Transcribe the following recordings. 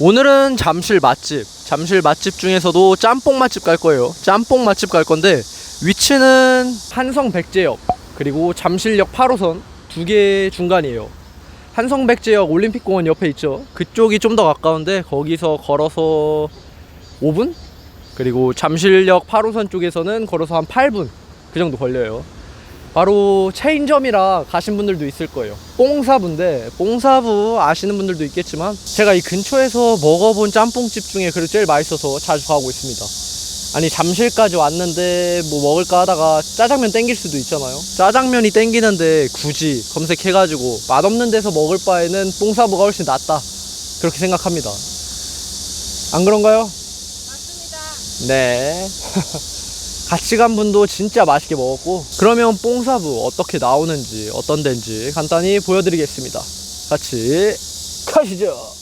오늘은 잠실 맛집. 잠실 맛집 중에서도 짬뽕 맛집 갈 거예요. 짬뽕 맛집 갈 건데 위치는 한성 백제역 그리고 잠실역 8호선 두 개 중간이에요. 한성 백제역 올림픽공원 옆에 있죠. 그쪽이 좀 더 가까운데 거기서 걸어서 5분? 그리고 잠실역 8호선 쪽에서는 걸어서 한 8분 그 정도 걸려요 바로 체인점이라 가신 분들도 있을 거예요. 뽕사부인데 뽕사부 아시는 분들도 있겠지만 제가 이 근처에서 먹어본 짬뽕집 중에 그래도 제일 맛있어서 자주 가고 있습니다. 아니 잠실까지 왔는데 뭐 먹을까 하다가 짜장면 땡길 수도 있잖아요. 짜장면이 땡기는데 굳이 검색해가지고 맛없는 데서 먹을 바에는 뽕사부가 훨씬 낫다. 그렇게 생각합니다. 안 그런가요? 맞습니다. 네. 같이 간 분도 진짜 맛있게 먹었고 그러면 뽕사부 어떻게 나오는지 어떤 데인지 간단히 보여드리겠습니다. 같이 가시죠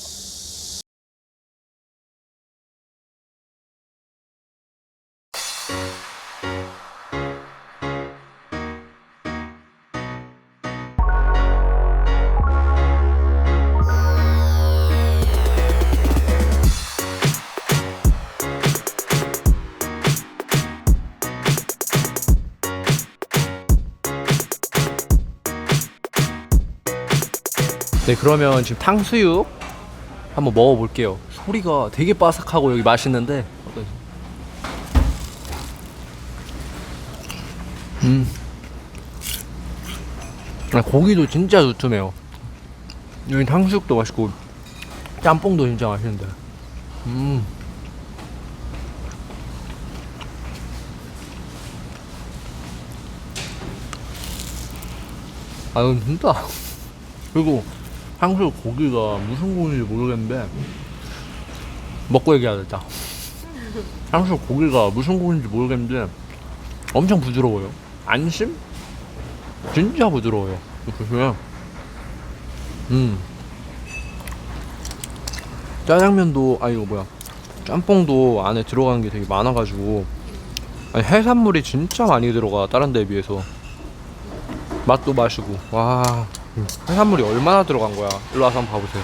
네 그러면 지금 탕수육 한번 먹어볼게요. 소리가 되게 바삭하고 여기 맛있는데. 어떠세요? 음. 아, 고기도 진짜 두툼해요. 여기 탕수육도 맛있고 짬뽕도 진짜 맛있는데. 음. 아유 진짜. 그리고 탕수육 고기가 무슨 고기인지 모르겠는데 먹고 얘기하자 탕수육 고기가 무슨 고기인지 모르겠는데 엄청 부드러워요. 안심? 진짜 부드러워요 보시면 음. 짜장면도 아 이거 뭐야. 짬뽕도 안에 들어가는 게 되게 많아가지고. 아니, 해산물이 진짜 많이 들어가 다른 데에 비해서. 맛도 마시고. 와. 음, 해산물이 얼마나 들어간 거야? 일로 와서 한번 봐보세요.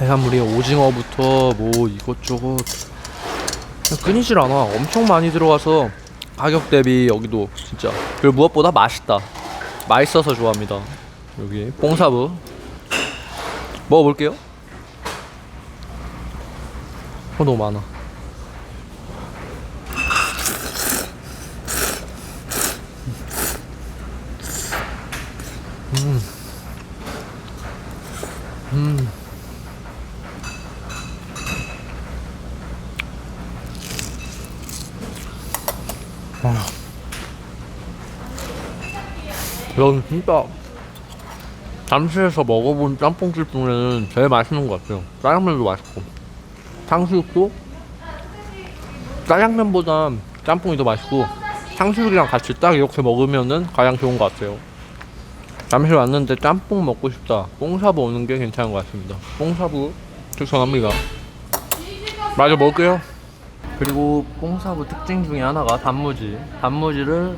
해산물이 오징어부터 뭐 이것저것. 끊이질 않아. 엄청 많이 들어가서 가격 대비 여기도 진짜 그리고 무엇보다 맛있다. 맛있어서 좋아합니다. 여기 뽕사부. 먹어볼게요. 어 너무 많아 음. 와. 이건 진짜 잠실에서 먹어본 짬뽕집 중에는 제일 맛있는 것 같아요. 짜장면도 맛있고 탕수육도 짜장면보다 짬뽕이 더 맛있고 탕수육이랑 같이 딱 이렇게 먹으면은 가장 좋은 것 같아요. 잠실 왔는데 짬뽕 먹고 싶다. 뽕사부 오는 게 괜찮은 것 같습니다. 뽕사부 추천합니다. 마저 먹을게요. 그리고 뽕사부 특징 중에 하나가 단무지. 단무지를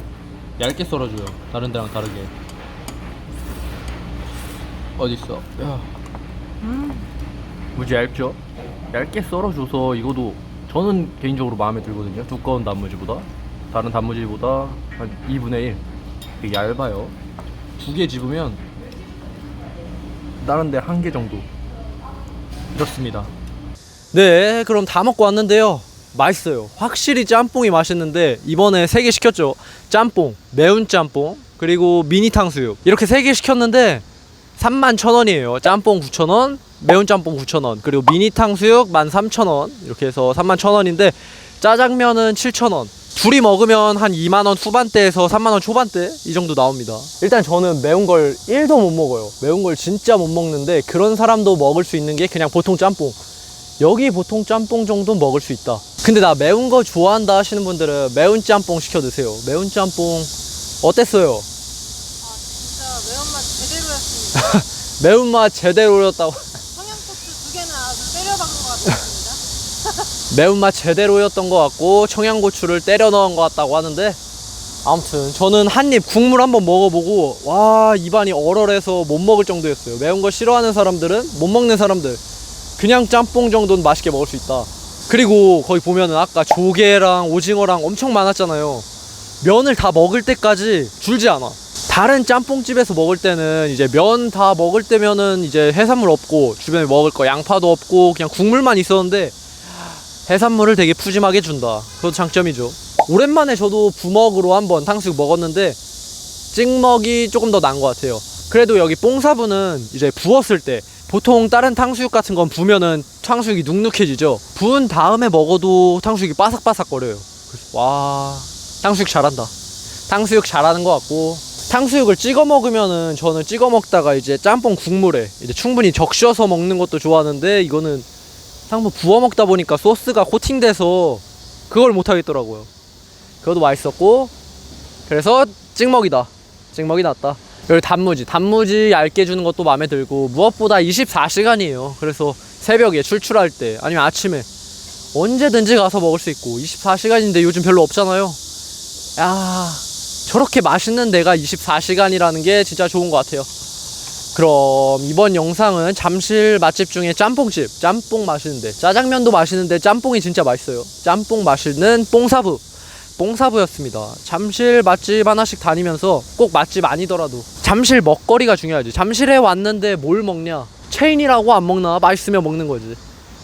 얇게 썰어줘요. 다른 데랑 다르게. 있어? 야. 무지 얇죠? 얇게 썰어줘서 이거도 저는 개인적으로 마음에 들거든요. 두꺼운 단무지보다 다른 단무지보다 한 2분의 1. 되게 얇아요. 두 개 집으면 다른 데 한 개 정도 이렇습니다. 네 그럼 다 먹고 왔는데요. 맛있어요. 확실히 짬뽕이 맛있는데 이번에 세 개 시켰죠. 짬뽕 매운 짬뽕 그리고 미니 탕수육. 이렇게 세 개 시켰는데 3만 천 원이에요. 짬뽕 9천 원 매운 짬뽕 9천 원 그리고 미니 탕수육 13,000원. 이렇게 해서 3만 천 원인데 짜장면은 7천 원 둘이 먹으면 한 2만원 후반대에서 3만원 초반대? 이 정도 나옵니다. 일단 저는 매운 걸 1도 못 먹어요. 매운 걸 진짜 못 먹는데 그런 사람도 먹을 수 있는 게 그냥 보통 짬뽕. 여기 보통 짬뽕 정도 먹을 수 있다. 근데 나 매운 거 좋아한다 하시는 분들은 매운 짬뽕 시켜 드세요. 매운 짬뽕 어땠어요? 아 진짜 매운맛 제대로였습니다. 매운맛 제대로였다고. 청양고추 두 개나 아주 때려 박은 것 같습니다. 매운맛 제대로였던 것 같고 청양고추를 때려 넣은 것 같다고 하는데 아무튼 저는 한 입 국물 한번 먹어보고 와 입안이 얼얼해서 못 먹을 정도였어요. 매운 거 싫어하는 사람들은 못 먹는 사람들 그냥 짬뽕 정도는 맛있게 먹을 수 있다. 그리고 거기 보면은 아까 조개랑 오징어랑 엄청 많았잖아요. 면을 다 먹을 때까지 줄지 않아. 다른 짬뽕집에서 먹을 때는 이제 면 다 먹을 때면은 이제 해산물 없고 주변에 먹을 거 양파도 없고 그냥 국물만 있었는데 해산물을 되게 푸짐하게 준다. 그것도 장점이죠. 오랜만에 저도 부먹으로 한번 탕수육 먹었는데 찍먹이 조금 더 나은 것 같아요. 그래도 여기 뽕사부는 이제 부었을 때 보통 다른 탕수육 같은 건 부면은 탕수육이 눅눅해지죠. 부은 다음에 먹어도 탕수육이 바삭바삭거려요. 와 탕수육 잘한다. 탕수육 잘하는 것 같고 탕수육을 찍어 먹으면은 저는 찍어 먹다가 이제 짬뽕 국물에 이제 충분히 적셔서 먹는 것도 좋아하는데 이거는 한번 부어 먹다 보니까 소스가 코팅돼서 그걸 못 하겠더라고요. 그것도 맛있었고 그래서 찍먹이다. 찍먹이 낫다. 그리고 단무지, 단무지 얇게 주는 것도 마음에 들고 무엇보다 24시간이에요. 그래서 새벽에 출출할 때 아니면 아침에 언제든지 가서 먹을 수 있고 24시간인데 요즘 별로 없잖아요. 야 저렇게 맛있는 데가 24시간이라는 게 진짜 좋은 것 같아요. 그럼 이번 영상은 잠실 맛집 중에 짬뽕집. 짬뽕 맛있는데. 짜장면도 맛있는데 짬뽕이 진짜 맛있어요. 짬뽕 맛있는 뽕사부. 뽕사부였습니다. 잠실 맛집 하나씩 다니면서 꼭 맛집 아니더라도 잠실 먹거리가 중요하지. 잠실에 왔는데 뭘 먹냐? 체인이라고 안 먹나? 맛있으면 먹는 거지.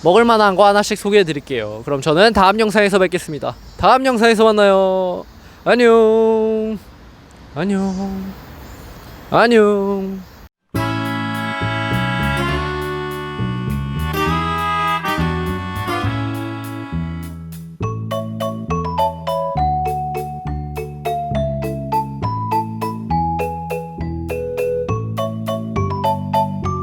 먹을 만한 거 하나씩 소개해 드릴게요. 그럼 저는 다음 영상에서 뵙겠습니다. 다음 영상에서 만나요. 안녕. 안녕. 안녕